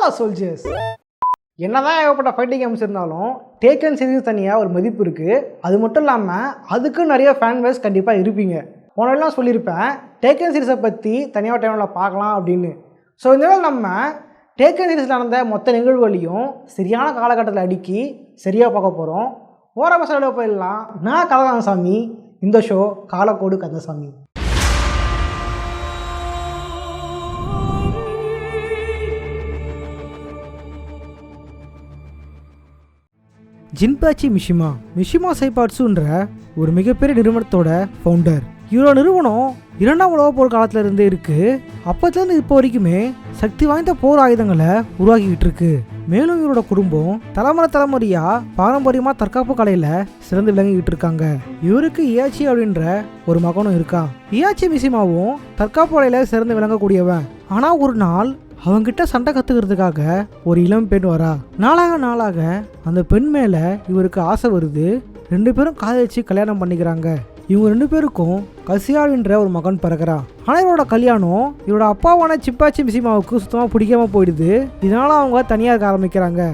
Hello soldiers என்னதான் ஏகப்பட்ட fighting games இருந்தாலும் டேக்கன் சீரிஸ் தனியாக ஒரு மதிப்பு இருக்குது அது மட்டும் இல்லாமல் அதுக்கும் நிறைய ஃபேன் பேஸ் கண்டிப்பாக இருப்பீங்க. போனெல்லாம் சொல்லியிருப்பேன் டேக்கன் சீரிஸை பற்றி தனியாக டைமில் பார்க்கலாம் அப்படின்னு. ஸோ இந்த வேளை நம்ம டேக்கன் சீரிஸில் நடந்த மொத்த நிகழ்வுகளையும் சரியான காலகட்டத்தில் அடுக்கி சரியாக பார்க்க போகிறோம் ஓர பசங்களோட போயிடலாம். நான் கதகாந்தசாமி இந்த ஷோ காலக்கோடு கந்தசாமி. ஜின்பாச்சி மிஷிமா மிஷிமா சைபாட்ஸுன்ற ஒரு மிகப்பெரிய நிறுவனத்தோட ஃபவுண்டர் இவரோட நிறுவனம் இரண்டாம் உலக போர் காலத்துல இருந்தே இருக்கு. அப்பத்துலேருந்து இப்போ வரைக்குமே சக்தி வாய்ந்த போர் ஆயுதங்களை உருவாக்கிக்கிட்டு இருக்கு. மேலும் இவரோட குடும்பம் தலைமுறை தலைமுறையா பாரம்பரியமா தற்காப்பு கலையில சிறந்து விளங்கிக்கிட்டு இருக்காங்க. இவருக்கு இயாச்சி அப்படின்ற ஒரு மகனும் இருக்கான் இயாச்சி மிசிமாவும் தற்காப்பு கலையில சிறந்து விளங்கக்கூடியவன். ஆனா ஒரு நாள் அவங்கிட்ட சண்டை கற்றுக்கிறதுக்காக ஒரு இளம் பெண் வரா. நாளாக நாளாக அந்த பெண் மேலே இவருக்கு ஆசை வருது. ரெண்டு பேரும் காதலிச்சு கல்யாணம் பண்ணிக்கிறாங்க. இவங்க ரெண்டு பேருக்கும் கசியாவின்ற ஒரு மகன் பிறகுறான் ஆனால் இவரோட கல்யாணம் இவரோட அப்பாவான சிப்பாச்சி மிசிமாவுக்கு சுத்தமாக பிடிக்காம போயிடுது. இதனால அவங்க தனியாக இருக்க ஆரம்பிக்கிறாங்க.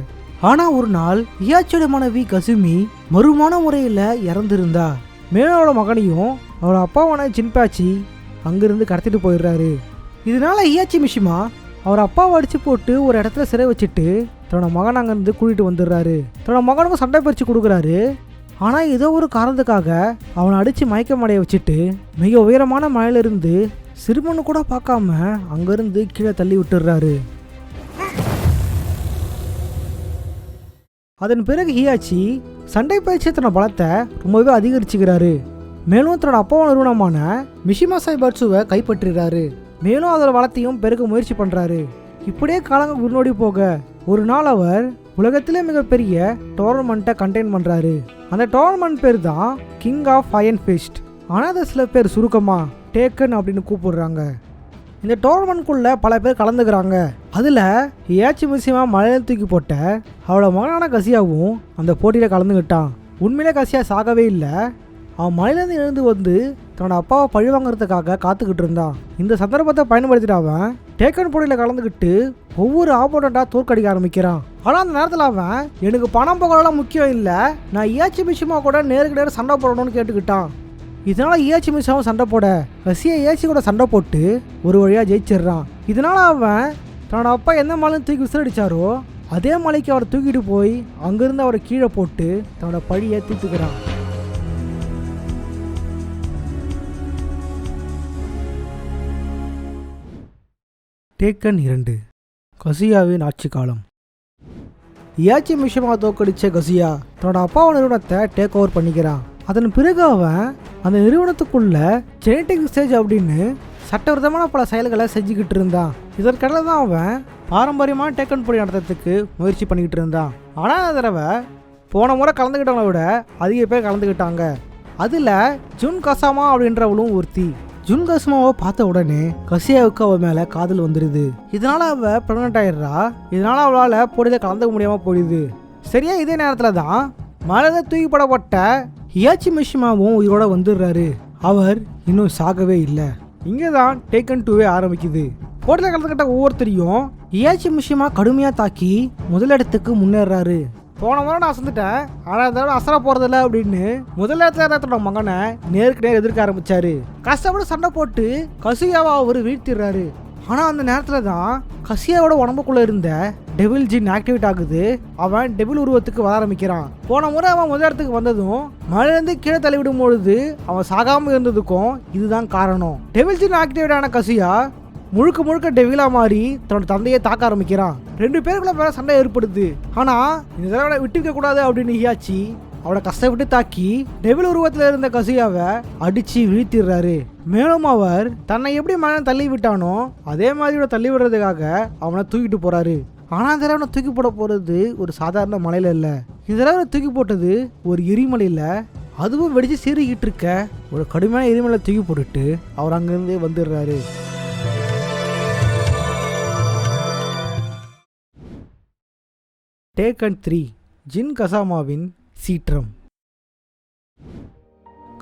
ஆனால் ஒரு நாள் இயாச்சியோட மனைவி கசுமி மறுமான முறையில் இறந்திருந்தா. மேலோட மகனையும் அவரோட அப்பாவான சின்பாச்சி அங்கிருந்து கடத்திட்டு போயிடுறாரு. இதனால இயாச்சி மிஷிமா அவர் அப்பாவை அடிச்சு போட்டு ஒரு இடத்துல சிறை வச்சுட்டு தன்னோட மகன் அங்கேருந்து கூட்டிகிட்டு வந்துடுறாரு. தன்னோட மகனுக்கும் சண்டை பயிற்சி கொடுக்குறாரு. ஆனால் ஏதோ ஒரு காரணத்துக்காக அவனை அடித்து மயக்கம் அடைய வச்சுட்டு மிக உயரமான மலையிலிருந்து சிறுமனு கூட பார்க்காம அங்கேருந்து கீழே தள்ளி விட்டுடுறாரு. அதன் பிறகு ஹியாச்சி சண்டை பயிற்சி தன்னோட பலத்தை ரொம்பவே அதிகரிச்சுக்கிறாரு. மேலும் தன்னோட அப்பாவோட நிறுவனமான மிஷிமா சாய் சைபர்ட்ஸுவை கைப்பற்றுறாரு மேலும் அதோட வளத்தையும் பெருக்க முயற்சி பண்ணுறாரு இப்படியே காலங்கள் முன்னோடி போக ஒரு நாள் அவர் உலகத்திலே மிகப்பெரிய டோர்னமெண்ட்டை கண்டெயின் பண்ணுறாரு அந்த டோர்னமெண்ட் பேர் தான் கிங் ஆஃப் அயன் ஃபிஸ்ட் ஆனால் அதை சில பேர் சுருக்கமாக டேக்கன் அப்படின்னு கூப்பிடுறாங்க. இந்த டோர்னமெண்ட்குள்ளே பல பேர் கலந்துக்கிறாங்க. அதில் ஏச்சி மிசியமா மலையில தூக்கி போட்ட அவளோட மகனான கசியாவும் அந்த போட்டியில் கலந்துக்கிட்டான் உண்மையிலே கசியா சாகவே இல்லை. அவன் மலையிலேருந்து எழுந்து வந்து தன்னோட அப்பாவை பழி வாங்குறதுக்காக காத்துக்கிட்டு இருந்தான் இந்த சந்தர்ப்பத்தை பயன்படுத்திட்டு அவன் டேக்கன் போட்டியில் கலந்துக்கிட்டு ஒவ்வொரு ஆப்போனண்ட்டாக தோற்கடிக்க ஆரம்பிக்கிறான் ஆனால் அந்த நேரத்தில் அவன் எனக்கு பணம் புகழெல்லாம் முக்கியம் இல்லை. நான் இயாச்சி மிஷிமா கூட நேருக்கு நேரம் சண்டை போடணும்னு கேட்டுக்கிட்டான். இதனால் இயாச்சி மிஷாவும் சண்டை போட. ரஷ்யா இயாச்சி கூட சண்டை போட்டு ஒரு வழியாக ஜெயிச்சிடுறான். இதனால் அவன் தன்னோட அப்பா எந்த மலையும் தூக்கி விசிலடிச்சாரோ அதே மலைக்கு அவரை தூக்கிட்டு போய் அங்கேருந்து அவரை கீழே போட்டு தன்னோட பழியை தீர்த்துக்கிறான். டேக்கன் இரண்டு. கசியாவின் ஆட்சி காலம். இயாச்சி மிஷமா தோக்கடிச்ச கசியா தன்னோட அப்பாவோட நிறுவனத்தை டேக் ஓவர் பண்ணிக்கிறான் அதன் பிறகு அவன் அந்த நிறுவனத்துக்குள்ள ஜெனட்டிக் ஸ்டேஜ் அப்படின்னு சட்டவிரோதமான பல செயல்களை செஞ்சுக்கிட்டு இருந்தான். இதற்கிடையில தான் அவன் பாரம்பரியமான டேக்கன் போடி நடத்துறதுக்கு முயற்சி பண்ணிக்கிட்டு இருந்தான். ஆனால் அந்த தடவை போன முறை கலந்துக்கிட்டவங்கள விட அதிக பேர் கலந்துக்கிட்டாங்க. அதில் ஜுன் கசாமா அப்படின்றவளும் ஒருத்தி. ஜுன் கஸ்மாவை பார்த்த உடனே கசியாவுக்கு அவ மேல காதல் வந்துடுது இதனால அவ பிரெக்னென்ட் ஆயிடுறா. இதனால அவளால போட்டியில கலந்துக்க முடியாம போயிடுது. சரியா இதே நேரத்துல தான் மலையில தூக்கிப்படப்பட்ட ஹியாச்சி மிஷிமாவும் உயிரோட வந்துடுறாரு. அவர் இன்னும் சாகவே இல்லை. இங்கே தான் டேக்கன் டூவே ஆரம்பிக்குது. போட்டியில் கலந்துக்கிட்ட ஒவ்வொருத்தரையும் ஹியாச்சி மிஷிமா கடுமையாக தாக்கி முதலிடத்துக்கு முன்னேறாரு. போன முறை நான் அசந்துட்டேன் ஆனால் இந்த தடவை அசர போகிறதில்ல அப்படின்னு முதல் இடத்துல தன்னோட மகனை நேருக்கு நேர் எதிர்க்க ஆரம்பித்தாரு கஷ்டப்பட்டு சண்டை போட்டு கசியாவை அவர் வீழ்த்திடுறாரு. ஆனால் அந்த நேரத்தில் தான் கசியாவோட உடம்புக்குள்ளே இருந்த டெபிள் ஜின் ஆக்டிவேட் ஆகுது. அவன் டெபிள் உருவத்துக்கு வர ஆரம்பிக்கிறான். போன முறை அவன் முதல் இடத்துக்கு வந்ததும் மழையிலேருந்து கீழே தள்ளிவிடும் பொழுது அவன் சாகாமல் இருந்ததுக்கும் இதுதான் காரணம். டெபிள் ஜின் ஆக்டிவேட் ஆன கசியா முழுக்க முழுக்க டெவிலா மாறி தன்னோட தந்தையை தாக்க ஆரம்பிக்கிறான். ரெண்டு பேருக்குள்ள வேற சண்டை ஏற்படுது. ஆனா இந்த தடவை விட்டுக்க கூடாது அப்படின்னு ஹியாச்சி அவளை கஷ்டப்பட்டு தாக்கி டெவில் உருவத்தில் இருந்த கசியாவை அடித்து வீழ்த்திடுறாரு. மேலும் அவர் தன்னை எப்படி மழை தள்ளி விட்டானோ அதே மாதிரி தள்ளி விடுறதுக்காக அவனை தூக்கிட்டு போறாரு. ஆனால் இந்த தடவை தூக்கி போட போறது ஒரு சாதாரண மலையில இல்லை. இந்த தடவை தூக்கி போட்டது ஒரு எரிமலையில் அதுவும் வெடிச்சு சீறிக்கிட்டு இருக்க ஒரு கடுமையான எரிமலை தூக்கி போட்டுட்டு அவர் அங்கேருந்தே வந்துடுறாரு. டேக் அண்ட் த்ரீ ஜின் கசாமாவின் சீற்றம்.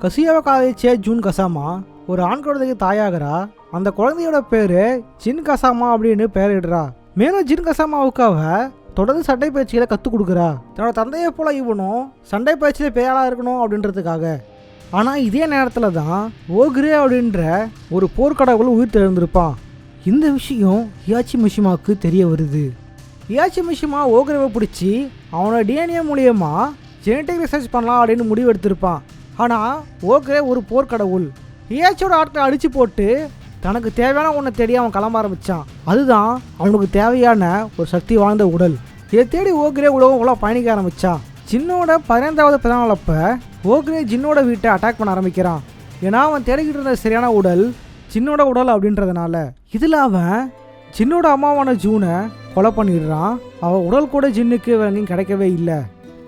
கசியாவை காலேஜ் ஜூன் கசாமா ஒரு ஆண் குழந்தைக்கு தாயாகிறா? அந்த குழந்தையோட பேரு ஜின் கசாமா அப்படின்னு பெயரிடுறா. மேலும் ஜின் கசாமாவுக்காக தொடர்ந்து சண்டை பயிற்சிகளை கற்றுக் கொடுக்குறா. தன்னோட தந்தையை போல இவனும் சண்டை பயிற்சியில் பேராளாக இருக்கணும் அப்படின்றதுக்காக. ஆனால் இதே நேரத்தில் தான் ஓகிரே அப்படின்ற ஒரு போர்க்கடவுள் உயிர் தெழுந்திருப்பான். இந்த விஷயம் ஹியாச்சி மிஷிமாவுக்கு தெரிய வருது. இயாச்சி மிஷிமா ஓக்ரேவை பிடிச்சி அவனோட டிஎன்ஏ மூலியமா ஜெனட்டிக் ரிசர்ச் பண்ணலாம் அப்படின்னு முடிவு எடுத்திருப்பான் ஆனால் ஓக்ரே ஒரு போர்க்கடவுள். ஏச்சோட ஆட்களை அடித்து போட்டு தனக்கு தேவையான ஒன்றை தேடி அவன் கிளம்ப ஆரம்பித்தான் அதுதான் அவனுக்கு தேவையான ஒரு சக்தி வாய்ந்த உடல். இதை தேடி ஓக்ரே உலகம் உலக பயணிக்க ஆரம்பித்தான் ஜின்னோட பதினைந்தாவது பிறநாளப்ப ஓக்ரே ஜின்னோட வீட்டை அட்டாக் பண்ண ஆரம்பிக்கிறான். ஏன்னா அவன் தேடிக்கிட்டு இருந்த சரியான உடல் ஜின்னோட உடல் அப்படின்றதுனால. இதில் அவன் ஜின்னோட அம்மாவான ஜூனை கொலை பண்ணிடுறான். அவன் உடல் கூட ஜின்னுக்கு வேற எங்கேயும் கிடைக்கவே இல்லை.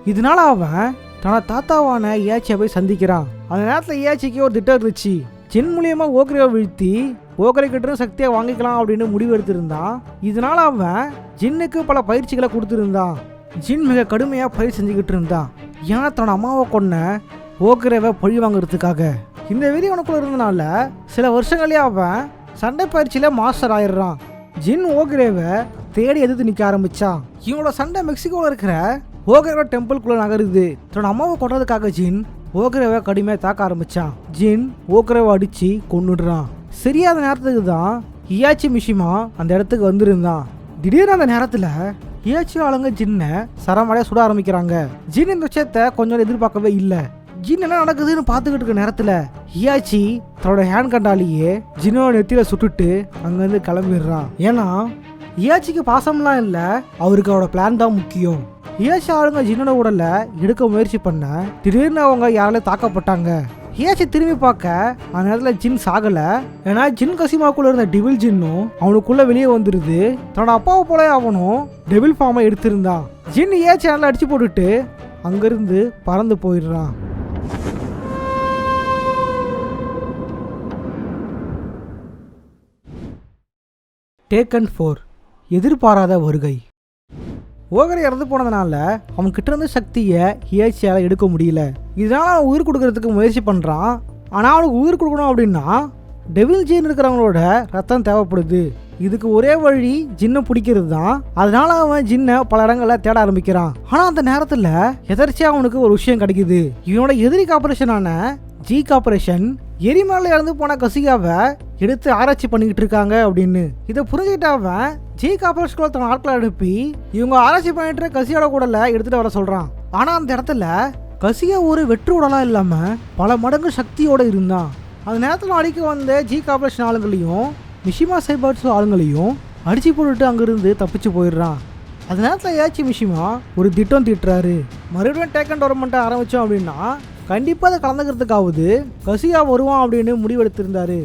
இதனால அவன் தன்னோட தாத்தாவான ஏச்சியை போய் சந்திக்கிறான். அந்த நேரத்தில் ஏச்சிக்கு ஒரு திட்டம் இருந்துச்சு. ஜின் மூலியமாக ஓக்ரேவை வீழ்த்தி ஓக்கரை கிட்ட சக்தியை வாங்கிக்கலாம் அப்படின்னு முடிவு எடுத்திருந்தான். இதனால அவன் ஜின்னுக்கு பல பயிற்சிகளை கொடுத்துருந்தான். ஜின் மிக கடுமையாக பயிர் செஞ்சுக்கிட்டு இருந்தான். ஏன்னா தன்னோட அம்மாவை கொன்ன ஓக்ரேவை பழி வாங்குறதுக்காக? இந்த வெறி உனக்குள்ள இருந்தனால சில வருஷங்களே அவன் சண்டை பயிற்சியில் மாஸ்டர் ஆயிடுறான். ஜின் ஓக்ரேவை தேடி எதிர்த்து நிற்க ஆரம்பிச்சான் இவனோட சண்டை மெக்சிகோவில் இருக்கிற ஓக்ரேவ டெம்பிள்குள்ளே நகருது. தன்னோட அம்மாவை கொண்டதுக்காக ஜின் ஓக்ரேவை கடுமையாக தாக்க ஆரம்பிச்சான் ஜின் ஓக்ரேவை அடித்து கொண்டுடுறான் சரியாத நேரத்துக்கு தான் இயாச்சி மிஷிமா அந்த இடத்துக்கு வந்திருந்தான் திடீர்னு அந்த நேரத்தில் இயாச்சி ஆளுங்க ஜின்னை சரமடையாக சுட ஆரம்பிக்கிறாங்க. ஜின் இந்த விஷயத்த கொஞ்சம் எதிர்பார்க்கவே இல்லை. ஜின் என்ன நடக்குதுன்னு பார்த்துக்கிட்டு இருக்க நேரத்தில் இயாச்சி தன்னோட ஹேண்ட் கண்டாலேயே ஜின்னோட நெத்தியில் சுட்டுட்டு அங்கேருந்து கிளம்பிடுறான். ஏன்னா ஏச்சிக்கு பாசம்லாம் இல்லை அவருக்கு அவரோட பிளான் தான் முக்கியம். ஏசி ஆளுங்க ஜின்னோட உடலை எடுக்க முயற்சி பண்ண திடீர்னு அவங்க யாராலையும் தாக்கப்பட்டாங்க. இயாச்சி திரும்பி பார்க்க அந்த நேரத்தில் ஜின் சாகலை. ஏன்னா ஜின் கசிமாக்குள்ள இருந்த டிவில் ஜின்னும் அவனுக்குள்ள வெளியே வந்துருது. தன்னோட அப்பாவை போல அவனும் டெவில் ஃபார்மை எடுத்திருந்தான் ஜின் இயாச்சி நல்லா அடிச்சு போட்டுட்டு அங்கிருந்து பறந்து போயிடுறான். டேக்கன் ஃபோர் எதிர்பாராத வருகை. ஓகரை இறந்து போனதுனால அவன் கிட்ட இருந்த சக்தியை ஹியாச்சியால் எடுக்க முடியல. இதனால் அவன் உயிர் கொடுக்கறதுக்கு முயற்சி பண்ணுறான் ஆனால் அவனுக்கு உயிர் கொடுக்கணும் அப்படின்னா டெவில் ஜீன் இருக்கிறவங்களோட ரத்தம் தேவைப்படுது. இதுக்கு ஒரே வழி ஜின்னை பிடிக்கிறது தான் அதனால அவன் ஜின்னை பல இடங்களில் தேட ஆரம்பிக்கிறான். ஆனால் அந்த நேரத்தில் எதர்ச்சியாக அவனுக்கு ஒரு விஷயம் கிடைக்குது. இவனோட எதிரி கார்பரேஷனான ஜி கார்பரேஷன் எரிமலையில் இறந்து போன கசிகாவை எடுத்து ஆராய்ச்சி பண்ணிக்கிட்டு இருக்காங்க அப்படின்னு. இதை புரிஞ்சுக்கிட்ட அவன் ஜி கார்பரேஷன் தன் ஆட்களை அனுப்பி இவங்க ஆராய்ச்சி பண்ணிட்டு இருக்க கசியோட உடலை எடுத்துட்டு வர சொல்றான். ஆனா அந்த இடத்துல கசியா ஒரு வெற்று உடலா இல்லாம பல மடங்கு சக்தியோட இருந்தான். அந்த நேரத்தில் அடிக்க வந்த ஜி கார்பரேஷன் ஆளுங்களையும் மிஷிமா சைபர்ஸ் ஆளுங்களையும் அடிச்சு போட்டுட்டு அங்கிருந்து தப்பிச்சு போயிடுறான். அந்த நேரத்தில் ஏச்சி மிஷிமா ஒரு திட்டம் தீட்டுறாரு. மறுபடியும் டேக்கன் டோர்மெண்ட்டை ஆரம்பித்தோம் அப்படின்னா கண்டிப்பாக அதை கலந்துக்கிறதுக்காவது கசியா வருவான் அப்படின்னு முடிவெடுத்திருந்தாரு.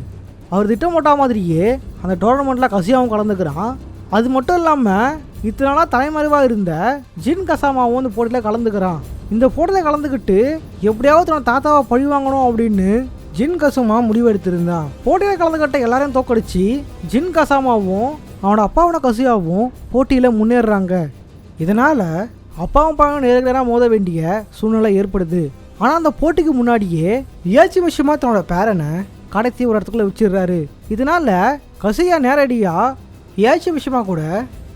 அவர் திட்டம் மாதிரியே அந்த டோர்னமெண்ட்டில் கசியாவும் கலந்துக்கிறான். அது மட்டும் இல்லாமல் இத்தனை நாளாக தலைமறைவாக இருந்த ஜின் கசாமாவும் இந்த போட்டியில் கலந்துக்கிறான். இந்த போட்டியில் கலந்துக்கிட்டு எப்படியாவது தன்னோட தாத்தாவை பழி வாங்கணும் அப்படின்னு ஜின் கசுமா முடிவெடுத்திருந்தான். போட்டியில் கலந்துக்கிட்ட எல்லாரையும் தோக்கடிச்சு ஜின் கசாமாவும் அவனோட அப்பாவோட கசியாவும் போட்டியில் முன்னேறுறாங்க. இதனால் அப்பாவும் பழம் நேரடியாக நேராக மோத வேண்டிய சூழ்நிலை ஏற்படுது. ஆனால் அந்த போட்டிக்கு முன்னாடியே இயாச்சி விஷயமா தன்னோட பேரனை கடத்தி ஒரு இடத்துக்குள்ள வச்சிடுறாரு இதனால கசியா நேரடியாக ஏச்சி விஷயமா கூட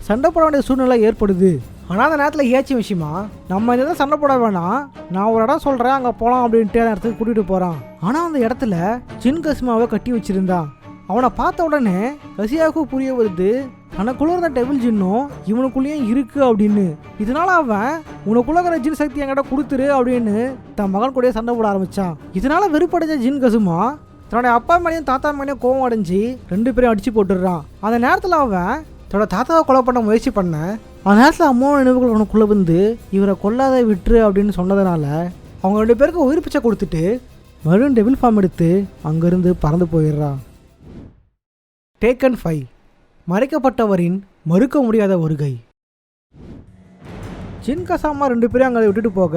சண்டை போட வேண்டிய சூழ்நிலை ஏற்படுது. ஆனால் அந்த நேரத்தில் ஏச்சி விஷயமா நம்ம இதில் சண்டை போட வேணாம். நான் ஒரு இடம் சொல்கிறேன் அங்கே போகலாம் அப்படின்ட்டு அந்த இடத்துக்கு கூட்டிகிட்டு போகிறான் ஆனால் அந்த இடத்துல சின் கசிமாவை கட்டி வச்சிருந்தான். அவனை பார்த்த உடனே கசியாவுக்கு புரிய வருது தனக்குள்ள இருந்த டெபிள் ஜின்னும் இவனுக்குள்ளேயும் இருக்கு அப்படின்னு. இதனால அவன் உனக்குள்ள இருக்கிற ஜின் சக்தி என்கிட்ட கொடுத்துரு அப்படின்னு தன் மகன் கூடயே சண்டை போட ஆரம்பிச்சான் இதனால வெறுப்படைஞ்ச ஜின் கசுமா தன்னோட அப்பா மேலேயும் தாத்தா மேலேயும் கோவம் அடைஞ்சு ரெண்டு பேரும் அடிச்சு போட்டுடுறான் அந்த நேரத்தில் அவன் தன்னோட தாத்தாவை கொலை பண்ண முயற்சி பண்ண அந்த நேரத்தில் அம்மாவோட நினைவுகள் அவனுக்குள்ளே வந்து இவரை கொல்லாத விட்டுரு அப்படின்னு சொன்னதுனால அவங்க ரெண்டு பேருக்கும் உயிர் பிச்சை கொடுத்துட்டு மறுபடியும் டெபிள் ஃபார்ம் எடுத்து அங்கேருந்து பறந்து போயிடுறான் டேக்கன் ஃபைவ் மறைக்கப்பட்டவரின் மறுக்க முடியாத வருகை. ஜின் கசாமா ரெண்டு பேரும் அங்கே விட்டுட்டு போக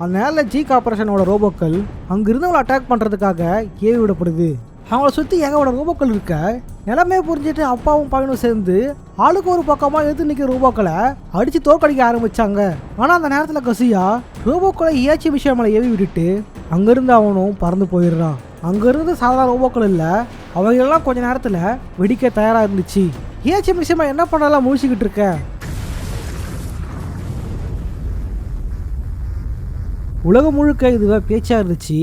அந்த நேரில் ஜி கார்பரேஷனோட ரோபோக்கள் அங்கிருந்தவங்களை அட்டாக் பண்ணுறதுக்காக ஏவி விடப்படுது. அவங்கள சுற்றி எங்களோட ரோபோக்கள் இருக்க நிலமே புரிஞ்சுட்டு அப்பாவும் பையனும் சேர்ந்து ஆளுக்கு ஒரு பக்கமாக எடுத்து நிற்கிற ரோபோக்களை அடித்து தோற்கடிக்க ஆரம்பித்தாங்க ஆனால் அந்த நேரத்தில் கசியா ரோபோக்களை ஏச்சி விஷயமலை ஏவி விட்டுட்டு அங்கேருந்து அவனும் பறந்து போயிடுறான். அங்கேருந்து சாதாரண ரோபோக்கள் இல்லை. அவங்களெல்லாம் கொஞ்ச நேரத்தில் வெடிக்க தயாராக இருந்துச்சு. ஏச்சி மிஷிமா என்ன பண்ணலாம் முழிச்சுக்கிட்டு இருக்க? உலகம் முழுக்க இதுவே பேச்சாக இருந்துச்சு.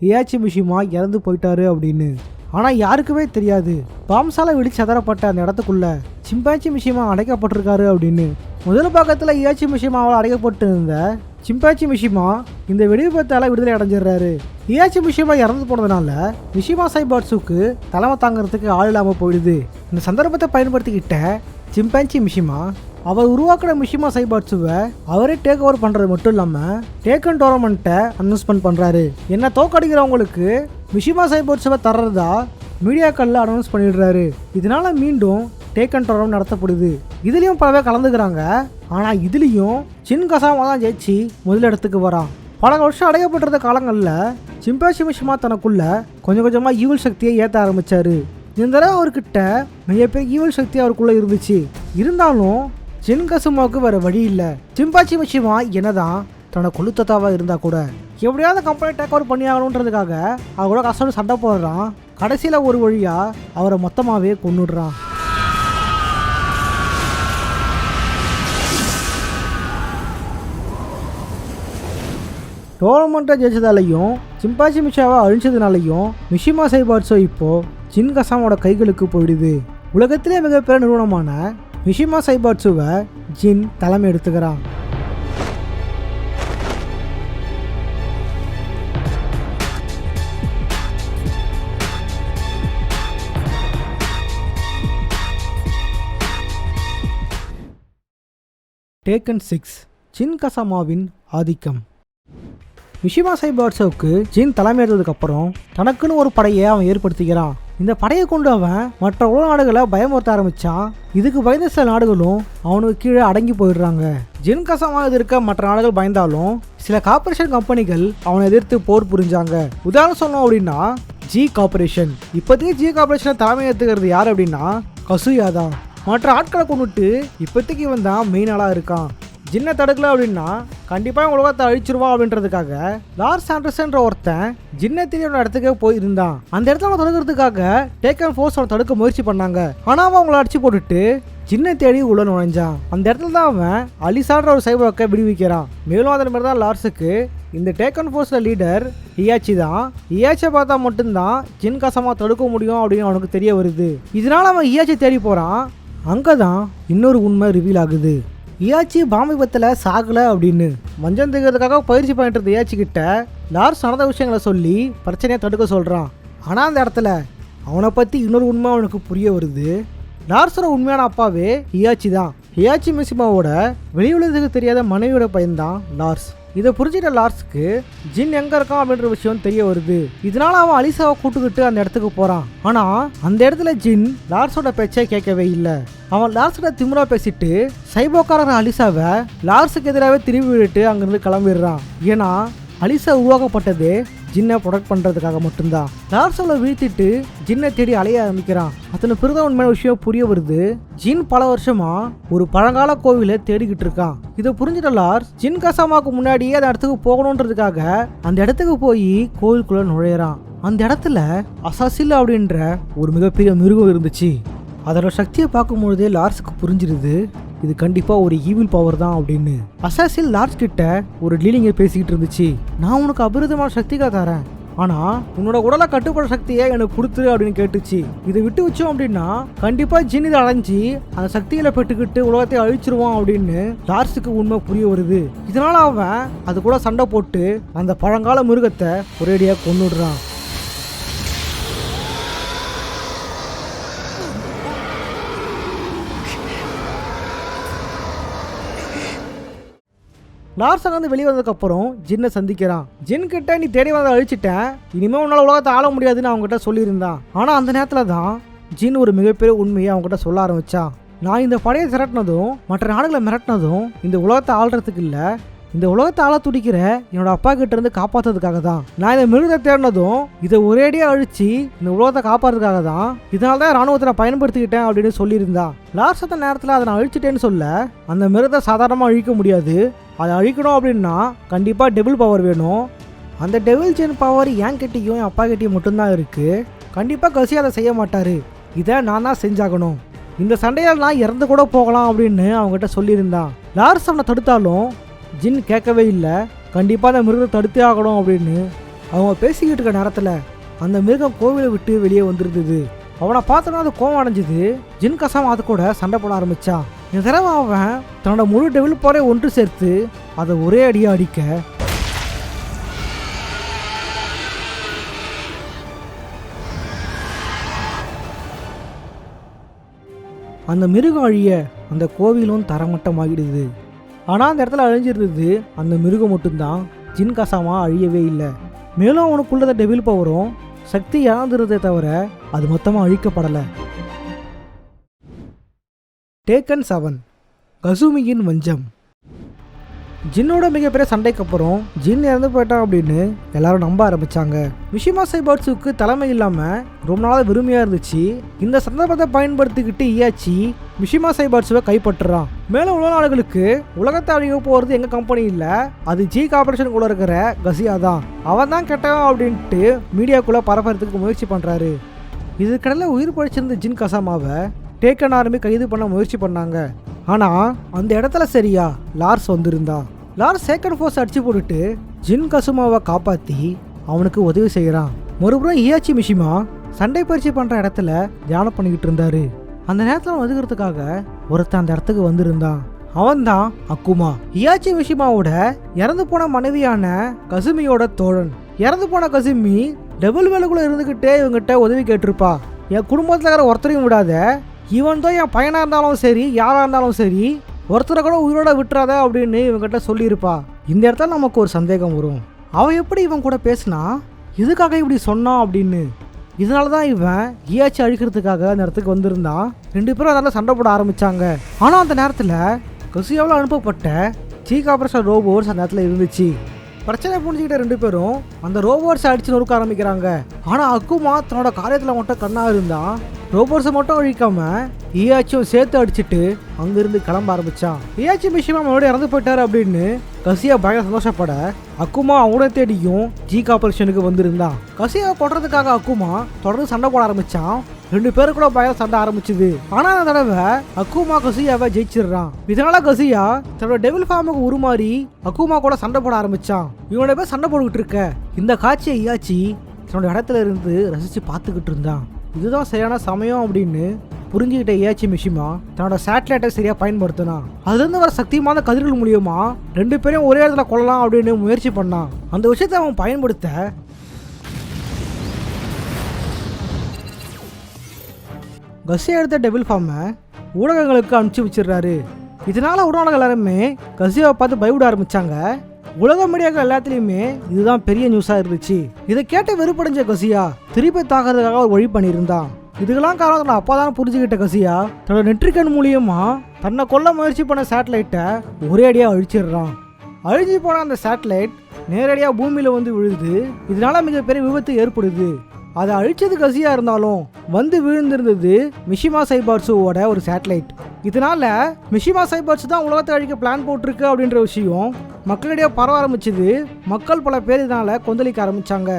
ஏச்சி மிஷிமா இறந்து போயிட்டாரு அப்படின்னு. ஆனால் யாருக்குமே தெரியாது. பாம்சால வெடிச்சு சதறப்பட்ட அந்த இடத்துக்குள்ள சிம்பாச்சி மிஷிமா அடைக்கப்பட்டிருக்காரு அப்படின்னு. முதல் பக்கத்தில் ஏச்சி மிஷிமாவால் அடைக்கப்பட்டு இருந்த சிம்பாச்சி மிஷிமா இந்த வெடிவிபத்தால் விடுதலை அடைஞ்சிடுறாரு. ஏச்சி மிஷிமா இறந்து போனதுனால மிஷிமா சைபாட்ஸுக்கு தலைமை தாங்கிறதுக்கு ஆள் இல்லாமல் போயிடுது. இந்த சந்தர்ப்பத்தை பயன்படுத்திக்கிட்ட சிம்பாஞ்சி மிஷிமா அவர் உருவாக்கின மிஷிமா சைபாட்ஸுவை அவரே டேக் ஓவர் பண்ணுறது மட்டும் இல்லாமல் டேக் அண்ட் டோர்னமெண்ட்டை அனௌன்ஸ்மெண்ட் பண்ணுறாரு என்ன தோக்கடிக்கிறவங்களுக்கு மிஷிமா சைபாட்ஸுவை தர்றதா மீடியாக்களில் அனௌன்ஸ் பண்ணிடுறாரு. இதனால மீண்டும் டேக் அண்ட் டோர்னமெண்ட் நடத்தப்படுது. இதுலேயும் பல பேர் கலந்துக்கிறாங்க ஆனால் இதுலேயும் சின்கசாமா தான் ஜெயிச்சு முதலிடத்துக்கு வரான் பல வருஷம் அடையப்பட்டிருந்த காலங்களில் சிம்பாசி மிஷிமா தனக்குள்ள கொஞ்சம் கொஞ்சமாக ஈவல் சக்தியை ஏற்ற ஆரம்பிச்சாரு. இந்த தடவை அவர்கிட்ட மிகப்பெரிய ஈவல் சக்தி அவருக்குள்ளே இருந்துச்சு. இருந்தாலும் சின்கசுமாவுக்கு வேறு வழி இல்லை. சிம்பாச்சி மிஷிமா என்னதான் தன்னோட கொளுத்தத்தாவாக இருந்தால் கூட எப்படியாவது கம்பெனி டேக் ஓவர் பண்ணி ஆகணுன்றதுக்காக அவர் கஷ்டம் சண்டை போடுறான். கடைசியில் ஒரு வழியாக அவரை மொத்தமாகவே கொண்டுடுறான் டோர்னமெண்ட்டை ஜெயிச்சதாலையும் சிம்பாச்சி மிஷாவை அழிஞ்சதுனாலையும் மிஷிமா சைபாட்ஸோ இப்போ ஜின் கசாமோட கைகளுக்கு போயிடுது. உலகத்திலே மிகப்பெரிய நிறுவனமான மிஷிமா சைபாட்ஸுவை ஜின் தலைமை எடுத்துக்கிறான். டேக்கன் சிக்ஸ் ஜின் கசாமாவின் ஆதிக்கம். விஷிமா சைபாட்ஸோவுக்கு ஜின் தலைமையேறதுக்கு அப்புறம் தனக்குன்னு ஒரு படையை அவன் ஏற்படுத்திக்கிறான். இந்த படையை கொண்டு அவன் மற்ற உலக நாடுகளை பயமுறுத்த ஆரம்பிச்சான் இதுக்கு பயந்த சில நாடுகளும் அவனுக்கு கீழே அடங்கி போயிடுறாங்க. ஜின் கசமாக இருக்க மற்ற நாடுகள் பயந்தாலும் சில கார்ப்பரேஷன் கம்பெனிகள் அவனை எதிர்த்து போர் புரிஞ்சாங்க. உதாரணம் சொன்னோம் அப்படின்னா ஜி கார்ப்பரேஷன் இப்போதைக்கு ஜி கார்பரேஷனை தலைமை ஏற்றுக்கிறது யார் அப்படின்னா கசுயா தான் மற்ற ஆட்களை கொண்டுட்டு இப்போதைக்கு இவன் தான் மெயின் ஆளாக இருக்கான். ஜின்னை தடுக்கல அப்படின்னா கண்டிப்பாக உலகத்தை அழிச்சிருவான் அப்படின்றதுக்காக லார்ஸ் ஆண்டர்சன்ற ஒருத்தன் ஜின்னை தெரியோட இடத்துக்கே போயிருந்தான். அந்த இடத்துல அவன் தடுக்கிறதுக்காக டேக்கன் ஃபோர்ஸ் அவனை தடுக்க முயற்சி பண்ணாங்க. ஆனால் அவன் அவங்கள அடிச்சு போட்டுட்டு ஜின்னை தேடி உள்ள நுழைஞ்சான். அந்த இடத்துல தான் அவன் அலிசான்ற ஒரு சைபரோக்கை விடுவிக்கிறான். மேலும் அதன் மாதிரி தான் லார்ஸுக்கு இந்த டேக்கன் ஃபோர்ஸில் லீடர் இயாச்சி தான். இயாச்சியை பார்த்தா மட்டும்தான் ஜின் கசமாக தடுக்க முடியும் அப்படின்னு அவனுக்கு தெரிய வருது. இதனால அவன் இயாச்சி தேடி போகிறான் அங்கே தான் இன்னொரு உண்மை ரிவீல் ஆகுது. இயாச்சி பாம்பு விபத்தில் சாகலை அப்படின்னு மஞ்சள் தூக்கிறதுக்காக பயிற்சி பண்ணிட்டு இருந்த இயாச்சி கிட்ட லார்ஸ் நடந்த விஷயங்களை சொல்லி பிரச்சனையை தடுக்க சொல்கிறான் ஆனால் அந்த இடத்துல அவனை பற்றி இன்னொரு உண்மை அவனுக்கு புரிய வருது. லார்ஸோட உண்மையான அப்பாவே இயாச்சி தான். இயாச்சி மிசிமாவோட வெளியுலகத்துக்கு தெரியாத மனைவியோட பையன்தான் லார்ஸ். இதை புரிஞ்சுட்ட லார்ஸ்க்கு ஜின் எங்க இருக்கான் அப்படின்ற விஷயம் தெரிய வருது. இதனால அவன் அலிசாவை கூட்டுக்கிட்டு அந்த இடத்துக்கு போறான். ஆனா அந்த இடத்துல ஜின் லார்ஸோட பேச்சை கேட்கவே இல்லை. அவன் லார்ஸோட திமுறா பேசிட்டு சைபோக்காரர் அலிசாவை லார்ஸுக்கு எதிராகவே திரும்பி விட்டுட்டு அங்கிருந்து கிளம்பிடுறான். ஏன்னா அலிசா உருவாக்கப்பட்டது ஜின்னை ப்ரொடெக்ட் பண்ணுறதுக்காக மட்டும்தான். லார்ஸோட வீழ்த்திட்டு ஜின்னை தேடி அலைய ஆரம்பிக்கிறான். அத்தனை பிறகு உண்மையான விஷயம் புரிய வருது. ஜின் பல வருஷமா ஒரு பழங்கால கோவிலை தேடிக்கிட்டு இருக்கான். இதை புரிஞ்சிட்ட லார்ஸ் ஜின் கசாமாவுக்கு முன்னாடியே அந்த இடத்துக்கு போகணுன்றதுக்காக அந்த இடத்துக்கு போய் கோவிலுக்குள்ள நுழையிறான். அந்த இடத்துல அசாசில் அப்படின்ற ஒரு மிகப்பெரிய மிருகம் இருந்துச்சு. அதோட சக்தியை பார்க்கும்பொழுதே லார்ஸுக்கு புரிஞ்சிருது இது கண்டிப்பாக ஒரு ஈவில் பவர் தான் அப்படின்னு அசாசில் லார்ஜ் கிட்ட ஒரு லீலிங்கை பேசிக்கிட்டு இருந்துச்சு. நான் உனக்கு அபிரதமான சக்திக்காக தரேன். ஆனால் உன்னோட உடலை கட்டுப்பட சக்தியை எனக்கு கொடுத்துரு அப்படின்னு கேட்டுச்சு. இதை விட்டு வச்சோம் அப்படின்னா கண்டிப்பாக ஜின் இதை அடைஞ்சி அந்த சக்திகளை பெற்றுக்கிட்டு உலகத்தை அழிச்சிருவான் அப்படின்னு லார்ஸுக்கு உண்மை புரிய வருது. இதனால அவன் அது கூட சண்டை போட்டு அந்த பழங்கால மிருகத்தை ஒரேடியாக கொண்டுடுறான் லார்ஸ் அங்கேருந்து வெளியே வந்ததுக்கப்புறம் ஜின்னை சந்திக்கிறான். ஜின் கிட்ட நீ தேடி வந்ததை அழிச்சிட்டேன் இனிமேல் உன்னால் உலகத்தை ஆள முடியாதுன்னு அவங்ககிட்ட சொல்லியிருந்தான். ஆனால் அந்த நேரத்தில் தான் ஜின் ஒரு மிகப்பெரிய உண்மையை அவங்ககிட்ட சொல்ல ஆரம்பிச்சான். நான் இந்த படையை திரட்டினதும் மற்ற நாடுகளை மிரட்டினதும் இந்த உலகத்தை ஆள்றதுக்கு இல்லை. இந்த உலகத்தை ஆள துடிக்கிற என்னோட அப்பா கிட்ட இருந்து காப்பாத்துறதுக்காக தான். நான் இந்த மிருகத்தை தேடினதும் இதை ஒரேடியாக அழிச்சு இந்த உலகத்தை காப்பாறதுக்காக தான். இதனால தான் ராணுவத்தை நான் பயன்படுத்திக்கிட்டேன் அப்படின்னு சொல்லியிருந்தான் லாஸ்ட் நேரத்தில் அதை நான் அழிச்சிட்டேன்னு சொல்ல அந்த மிருகத்தை சாதாரணமாக அழிக்க முடியாது. அதை அழிக்கணும் அப்படின்னா கண்டிப்பாக டெபிள் பவர் வேணும். அந்த டெபிள் ஜென் பவர் என் கிட்டேயும் என் அப்பா கிட்டேயும் மட்டும்தான் இருக்குது கண்டிப்பாக கசி அதை செய்ய மாட்டார். இதை நான் தான் செஞ்சாகணும். இந்த சண்டையால் நான் இறந்து கூட போகலாம் அப்படின்னு அவங்ககிட்ட சொல்லியிருந்தான் லார்ஸ் அவனை தடுத்தாலும் ஜின் கேட்கவே இல்லை. கண்டிப்பாக அந்த மிருகத்தை தடுத்தே ஆகணும் அப்படின்னு அவங்க பேசிக்கிட்டு இருக்க நேரத்தில் அந்த மிருகம் கோவிலை விட்டு வெளியே வந்திருந்தது. அவனை பார்த்தோன்னா அது கோவம் அடைஞ்சிது. ஜின் கசாம் அது கூட சண்டை போட ஆரம்பித்தான் இந்த தடவை அவன் தன்னோட முழு டெவில் ஒன்று சேர்த்து அதை ஒரே அடியாக அடிக்க. அந்த மிருகம் அழிய அந்த கோவிலும் தரமட்டமாகிடுது. ஆனால் அந்த இடத்துல அழிஞ்சிருந்தது அந்த மிருகம் மட்டும்தான். ஜின் கசாமா அழியவே இல்லை. மேலும் அவனுக்குள்ள டெவில் பவரும் சக்தி இழந்துருதே தவிர அது மொத்தமாக அழிக்கப்படலை. டேக்கன் செவன் கசூமியின் வஞ்சம். ஜின்னோட மிகப்பெரிய சண்டைக்கு அப்புறம் ஜின் இறந்து போயிட்டான் அப்படின்னு எல்லாரும் நம்ப ஆரம்பிச்சாங்க. மிஷிமா சைபாட்ஸுக்கு தலைமை இல்லாமல் ரொம்ப நாளாக வெறுமையாக இருந்துச்சு. இந்த சந்தர்ப்பத்தை பயன்படுத்திக்கிட்டு இயாச்சி விஷிமா சைபாட்ஸுவை கைப்பற்றுறான். மேலும் உலக நாடுகளுக்கு உலகத்தை அழிக்க போகிறது எங்கள் கம்பெனி இல்லை அது ஜி கார்பரேஷனுக்குள்ள இருக்கிற கசியா தான். அவன் தான் கெட்டவன் அப்படின்ட்டு மீடியாக்குள்ளே பரப்புறதுக்கு முயற்சி பண்ணுறாரு இதுக்கடல உயிர் பழிச்சிருந்த ஜின் கசாமாவை டேக்கன் ஆர்மி கைது பண்ண முயற்சி பண்ணாங்க. ஆனால் அந்த இடத்துல சரியா லார்ஸ் வந்திருந்தா? லார்ஸ் சேக்கண்ட் ஃபோர்ஸ் அடிச்சு போட்டுட்டு ஜின் கசுமாவை காப்பாற்றி அவனுக்கு உதவி செய்கிறான் மறுபுறம் இயாச்சி மிஷிமா சண்டை பயிற்சி பண்ணுற இடத்துல தியானம் பண்ணிக்கிட்டு இருந்தாரு. அந்த நேரத்தில் ஒதுக்கிறதுக்காக ஒருத்தன் அந்த இடத்துக்கு வந்திருந்தான். அவன்தான் அக்குமா. இயாச்சி மிஷிமாவோட இறந்து போன மனைவியான கசுமியோட தோழன். இறந்து போன கசுமி டபுள் வேலைக்குள்ள இருந்துக்கிட்டே இவங்கிட்ட உதவி கேட்டிருப்பா. என் குடும்பத்தில் இருக்கிற ஒருத்தரையும் விடாத இவன் தான் என் பையனாக இருந்தாலும் சரி யாராக இருந்தாலும் சரி ஒருத்தரை கூட உயிரோட விட்டுறாத அப்படின்னு இவங்கிட்ட சொல்லியிருப்பா. இந்த இடத்துல நமக்கு ஒரு சந்தேகம் வரும். அவன் எப்படி இவன் கூட பேசினா? எதுக்காக இப்படி சொன்னான் அப்படின்னு. இதனால தான் இவன் ஈயாச்சி அழிக்கிறதுக்காக அந்த இடத்துக்கு வந்திருந்தான் ரெண்டு பேரும் அதனால சண்டை போட ஆரம்பித்தாங்க ஆனால் அந்த நேரத்தில் கசியாவில் அனுப்பப்பட்ட சீக் காப்பரேஷன் ரோபோட்ஸ் அந்த இடத்துல இருந்துச்சு. பிரச்சனை புரிஞ்சுக்கிட்ட ரெண்டு பேரும் அந்த ரோபோட்ஸை அடிச்சு நொறுக்க ஆரம்பிக்கிறாங்க. ஆனால் அக்குமா தன்னோட காரியத்தில் மட்டும் கண்ணாக இருந்தான் ரோபோட்ஸை மட்டும் அழிக்காம ஈயாச்சும் சேர்த்து அடிச்சிட்டு அங்கிருந்து கிளம்ப ஆரம்பிச்சான். ஈயாச்சி மிஷிமா மறுபடியும் இறந்து போயிட்டாரு அப்படின்னு கசியா பயங்கர சந்தோஷப்பட அக்குமா அவனை தேடியும் ஜி கார்பரேஷனுக்கு வந்திருந்தான் கசியாவை கொட்டுறதுக்காக அக்குமா தொடர்ந்து சண்டை போட ஆரம்பிச்சான். ரெண்டு பேரும் கூட பயங்கர சண்டை ஆரம்பிச்சுது. ஆனா அந்த தடவை அக்குமா கசியாவை ஜெயிச்சிடுறான். இதனால கசியா தன்னோட டெவில் ஃபார்முக்கு உருமாறி அக்குமா கூட சண்டை போட ஆரம்பிச்சான். இவனோட பேர் சண்டை போட்டுக்கிட்டு இருக்க இந்த காட்சியை ஈயாச்சி தன்னோட இடத்துல இருந்து ரசிச்சு பார்த்துக்கிட்டு இருந்தான். இதுதான் சரியான சமயம் அப்படின்னு புரிஞ்சுக்கிட்ட ஏச்சி மிஷிமா? தன்னோட சேட்டலைட்டை சரியாக பயன்படுத்தினான் அதுலேருந்து வர சக்தியமான கதிர்கள் மூலியமா ரெண்டு பேரையும் ஒரே இடத்துல கொள்ளலாம் அப்படின்னு முயற்சி பண்ணான் அந்த விஷயத்தை அவன் பயன்படுத்த கசியா எடுத்த டெபிள் ஃபார்மை ஊடகங்களுக்கு அனுப்பிச்சி வச்சிடுறாரு. இதனால ஊடகங்கள் எல்லாருமே கசியாவை பார்த்து பயப்பட ஆரம்பித்தாங்க உலக மீடியாக்கள் எல்லாத்துலேயுமே இதுதான் பெரிய நியூஸாக இருந்துச்சு. இதை கேட்டு வெறுப்படைஞ்ச கசியா திருப்பி தாக்குறதுக்காக ஒரு வழி பண்ணியிருந்தான். இதுக்கெல்லாம் காரணம் தன்னோட அப்பா தான் புரிஞ்சுக்கிட்ட கசியா. தன்னோட நெற்றிக்கண் மூலியமா தன்னை கொல்ல முயற்சி பண்ண சேட்டலைட்டை ஒரே அடியாக அழிச்சிடுறான். அழிஞ்சு போன அந்த சேட்டலைட் நேரடியாக பூமியில் வந்து விழுது. இதனால மிகப்பெரிய விபத்து ஏற்படுது. அதை அழிச்சது கசியாக இருந்தாலும் வந்து விழுந்திருந்தது மிஷிமா சைபார்ஸுவோட ஒரு சேட்டலைட். இதனால மிஷிமா சைபார்ஸ் தான் உலகத்தை அழிக்க பிளான் போட்டிருக்கு அப்படின்ற விஷயம் மக்களிடையே பரவ ஆரம்பிச்சது. மக்கள் பல பேர் இதனால கொந்தளிக்க ஆரம்பிச்சாங்க.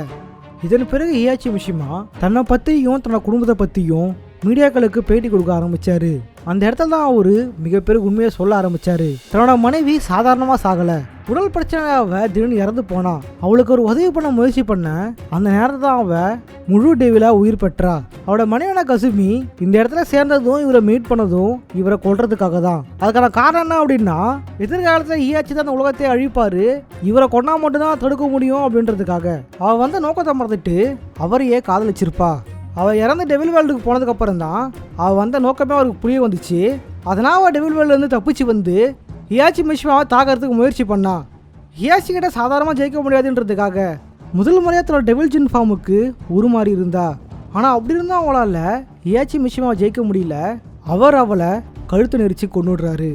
இதன் பிறகு ஏஆச்சி மிஷிமா தன்னை பற்றியும் தன்னோட குடும்பத்தை பற்றியும் மீடியாக்களுக்கு பேட்டி கொடுக்க ஆரம்பிச்சாரு. அந்த இடத்துல தான் அவரு மிகப்பெரிய உண்மையை சொல்ல ஆரம்பிச்சாரு. தன்னோட மனைவி சாதாரணமா சாகல. உடல் பிரச்சனை அவள் திடீர்னு இறந்து போனா அவளுக்கு ஒரு உதவி பண்ண முயற்சி பண்ண அந்த நேரத்தை தான் அவ முழு டேவில உயிர் பெற்றா. அவளோட மனைவன கசுமி இந்த இடத்துல சேர்ந்ததும் இவரை மீட் பண்ணதும் இவரை கொல்றதுக்காக தான். அதுக்கான காரணம் என்ன அப்படின்னா எதிர்காலத்தில் ஈயாச்சி தான் அந்த உலகத்தை அழிப்பாரு. இவரை கொண்டா மட்டும்தான் தடுக்க முடியும் அப்படின்றதுக்காக. அவ வந்த நோக்கத்தை மறந்துட்டு அவரையே காதலிச்சிருப்பா. அவள் இறந்து டெவில் வேர்ல்டுக்கு போனதுக்கப்புறம் தான் அவள் வந்த நோக்கமே அவருக்கு புரிய வந்துச்சு. அதனால் அவள் டெவில் வேர்ல்டுலேருந்து தப்பிச்சு வந்து ஹியாச்சி மிஷ்மாவை தாக்கிறதுக்கு முயற்சி பண்ணா. ஹியாச்சி கிட்ட சாதாரணமாக ஜெயிக்க முடியாதுன்றதுக்காக முதல் முறையாக தன்னோட டெவில் ஜின் ஃபார்முக்கு உருமாறி இருந்தா. ஆனால் அப்படி இருந்தால் அவளால் ஹியாச்சி மிஷ்மாவை ஜெயிக்க முடியல. அவர் அவளை கழுத்து நெரிச்சு கொண்டுடுறாரு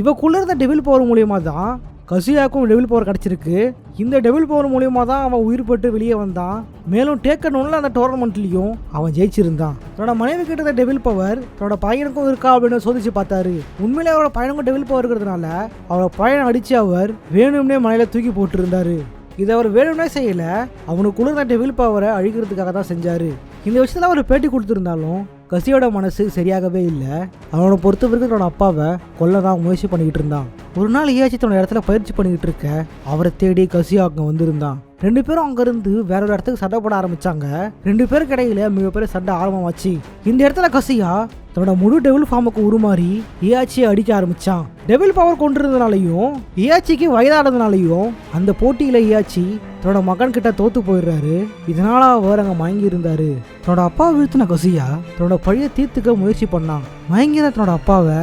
இவக்குள்ளே இருந்த டெவில் பவர் மூலியமாக தான் கசியாக்கும் டெவில் பவர் கிடச்சிருக்கு. இந்த டெபிள் பவர் மூலியமாக தான் அவன் உயிர் பெற்று வெளியே வந்தான். மேலும் டேக்கன் அந்த டோர்னமெண்ட்லேயும் அவன் ஜெயிச்சிருந்தான். தன்னோட மனைவி கிட்ட இருந்த டெவில் பவர் தன்னோட பையனுக்கும் இருக்கா அப்படின்னு சோதிச்சு பார்த்தாரு. உண்மையிலே அவரோட பையனுக்கும் டெபிள் பவர் இருக்கிறதுனால அவரோட பையனை அடித்து அவர் வேணும்னே மலையில தூக்கி போட்டுருந்தாரு. இதை அவர் வேணும்னே செய்யல அவனுக்கு குளிர்ந்த டெவில் பவரை அழிக்கிறதுக்காக தான் செஞ்சாரு. இந்த விஷயத்தில் அவர் பேட்டி கொடுத்துருந்தாலும் கசியோட மனசு சரியாகவே இல்லை. அவனோட பொறுத்த வரைக்கும் தன்னோட அப்பாவை கொல்ல தான் முயற்சி பண்ணிக்கிட்டு இருந்தான். ஒரு நாள் ஏயாச்சி தன்னோட இடத்துல பயிற்சி பண்ணிக்கிட்டு இருக்க அவரை தேடி கசியா அங்கே வந்திருந்தான். ரெண்டு பேரும் அங்கேருந்து வேற ஒரு இடத்துக்கு சண்டை போட ஆரம்பிச்சாங்க. ரெண்டு பேருக்கு இடையில மிகப்பெரிய சண்டை ஆரம்பமாச்சு. இந்த இடத்துல கசியா தன்னோட முழு டெவில் ஃபார்முக்கு உருமாறி இயாச்சியை அடிக்க ஆரம்பிச்சான். டெவில் பவர் கொண்டிருந்தனாலையும் இயாச்சிக்கு வயதானதுனாலையும் அந்த போட்டியில இயாச்சி தன்னோட மகன் கிட்ட தோத்து போயிடுறாரு. இதனால அவர் அங்க மயங்கி இருந்தாரு. தன்னோட அப்பா வீழ்த்தின கசியா தன்னோட பழைய தீர்த்துக்க முயற்சி பண்ணான். மயங்கிதான் தன்னோட அப்பாவை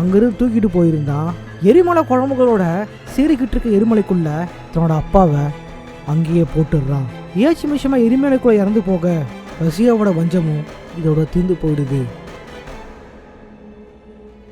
அங்கிருந்து தூக்கிட்டு போயிருந்தான். எரிமலை குழம்புகளோட சீறிக்கிட்டு இருக்க எரிமலைக்குள்ள தன்னோட அப்பாவை அங்கேயே போட்டுடுறான். ஏச்சு மிஷமா எரிமலைக்குள்ள இறந்து போக ரஷ்யாவோட வஞ்சமும் இதோட தீர்ந்து போயிடுது.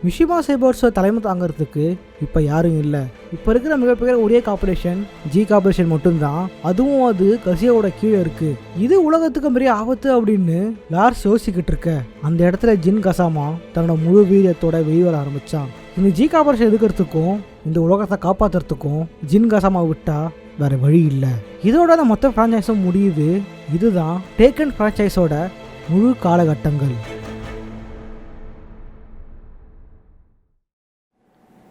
மிஷிமா சைபர்ஸை தலைமை தாங்கிறதுக்கு இப்போ யாரும் இல்லை. இப்போ இருக்கிற மிகப்பெரிய ஒரே கார்பரேஷன் ஜி கார்பரேஷன் மட்டும்தான். அதுவும் அது கசியாவோட கீழே இருக்கு. இது உலகத்துக்கு பெரிய ஆபத்து அப்படின்னு லார்ஸ் யோசிக்கிட்டு இருக்க. அந்த இடத்துல ஜின் கசாமா தன்னோட முழு வீரியத்தோட வெளிவர ஆரம்பிச்சான். இந்த ஜி கார்பரேஷன் எதுக்கிறதுக்கும் இந்த உலகத்தை காப்பாற்றுறதுக்கும் ஜின் கசாமா விட்டா வேற வழி இல்லை. இதோட அந்த மொத்த ஃப்ரான்ச்சைஸும் முடியுது. இதுதான் டேக்கன் ஃப்ரான்ச்சைஸோட முழு காலகட்டங்கள்.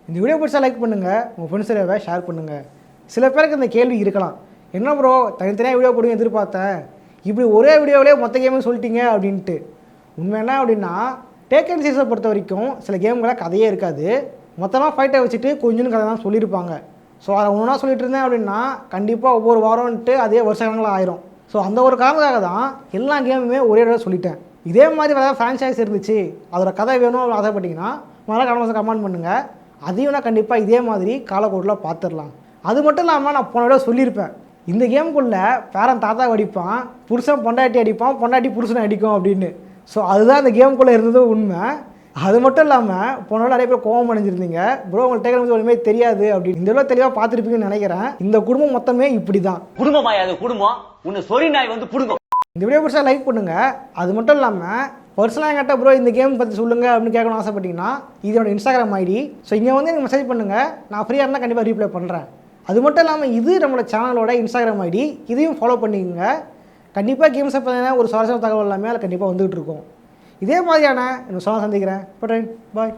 இந்த வீடியோ பிடிச்சா லைக் பண்ணுங்கள் உங்கள் ஃப்ரெண்ட்ஸோட ஷேர் பண்ணுங்கள் சில பேருக்கு இந்த கேள்வி இருக்கலாம். என்ன ப்ரோ தனித்தனியாக வீடியோ போடுங்க எதிர்பார்த்தேன். இப்படி ஒரே வீடியோவிலே மொத்த கேமே சொல்லிட்டீங்க அப்படின்ட்டு. உண்மை என்ன அப்படின்னா டேக்கன் சீஸை பொறுத்த வரைக்கும் சில கேம்களை கதையே இருக்காது. மொத்தமாக ஃபைட்டை வச்சுட்டு கொஞ்சம் கதை தான் சொல்லியிருப்பாங்க. ஸோ அதை ஒன்றா சொல்லிட்டு இருந்தேன் அப்படின்னா கண்டிப்பாக ஒவ்வொரு வாரம்ன்ட்டு அதே வருஷங்களாக ஆயிரும். ஸோ அந்த ஒரு காரணத்துக்காக தான் எல்லா கேமுமே ஒரே தடவை சொல்லிட்டேன். இதே மாதிரி வேறு ஃப்ரான்ச்சைஸ் இருந்துச்சு அதோட கதை வேணும் அப்படின்னு ஆசைப்பட்டீங்கன்னா முதல்ல கமெண்ட்ஸ் கமெண்ட் பண்ணுங்கள் அதையும் நான் கண்டிப்பாக இதே மாதிரி காலக்கோட்டில் பார்த்துடலாம். அது மட்டும் இல்லாமல் நான் போன விட சொல்லியிருப்பேன். இந்த கேமுக்குள்ளே பேரன் தாத்தா அடிப்பான் புருஷன் பொண்டாட்டி அடிப்பான் பொண்டாட்டி புருஷனை அடிக்கும் அப்படின்னு. ஸோ அதுதான் இந்த கேமுக்குள்ளே இருந்தது உண்மை. அது மட்டும் இல்லாமல் போன நிறைய பேர் கோவம் அடைஞ்சிருந்தீங்க. ப்ரோ உங்களுக்கு டேக்கன் ஒன்றுமே தெரியாது அப்படின்னு. இந்த தெளிவாக பார்த்துருப்பீங்கன்னு நினைக்கிறேன். இந்த குடும்பம் மொத்தமே இப்படி தான் குடும்பமாயா அது குடும்பம்? உன்னை சொறி நாய் வந்து புடுங்கும். இந்த வீடியோ பிடிச்சா லைக் பண்ணுங்க. அது மட்டும் இல்லாமல் பர்சனலாக என்கிட்ட ப்ரோ இந்த கேம் பற்றி சொல்லுங்க அப்படின்னு கேட்கணும்னு ஆசைப்பட்டீங்கன்னா இது என்னோட இன்ஸ்டாகிராம் ஐடி ஸோ இங்கே வந்து எனக்கு மெசேஜ் பண்ணுங்கள் நான் ஃப்ரீயாக இருந்தால் கண்டிப்பாக ரீப்ளை பண்ணுறேன் அது மட்டும் இல்லாமல் இது நம்மளோட சேனலோட இன்ஸ்டாகிராம் ஐடி இதையும் ஃபாலோ பண்ணிக்கோங்க. கண்டிப்பாக கேம்ஸை பார்த்தீங்கன்னா ஒரு சுவாரஸ்யமான தகவல் எல்லாமே அதில் கண்டிப்பாக வந்துகிட்டு இருக்கும். இதே மாதிரியான இன்னும் சொல்ல சந்திக்கிறேன். பட் பாய்